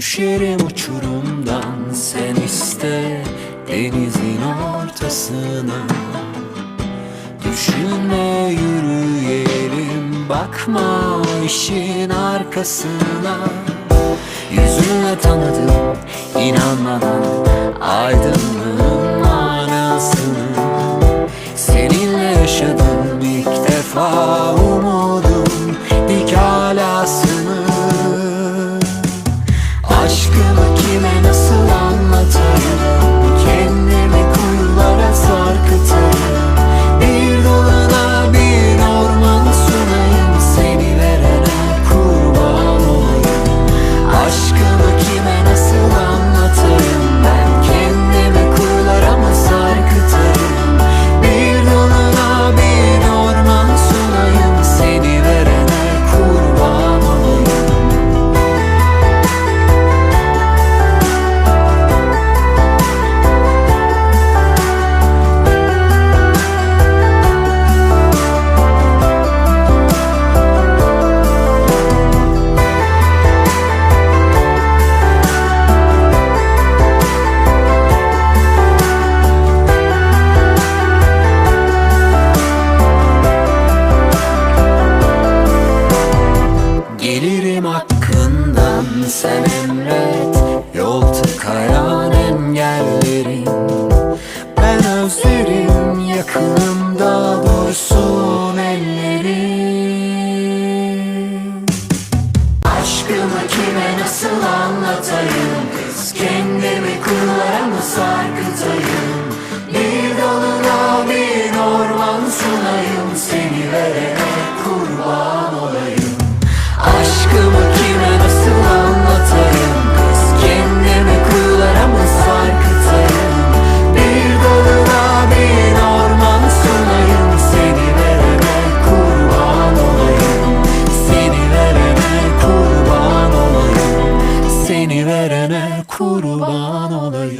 Düşerim uçurumdan. Sen iste denizin ortasına. Düşünme yürüyelim. Bakma işin arkasına. Yüzünle tanıdım inanmadan aydınlığın manasını sen emret Yol tıkayan engellerin. Ben özlerim yakınımda dursun ellerin. Aşkımı kime nasıl anlatayım? Kız Kendimi kullara mı sarkın kurban olayım.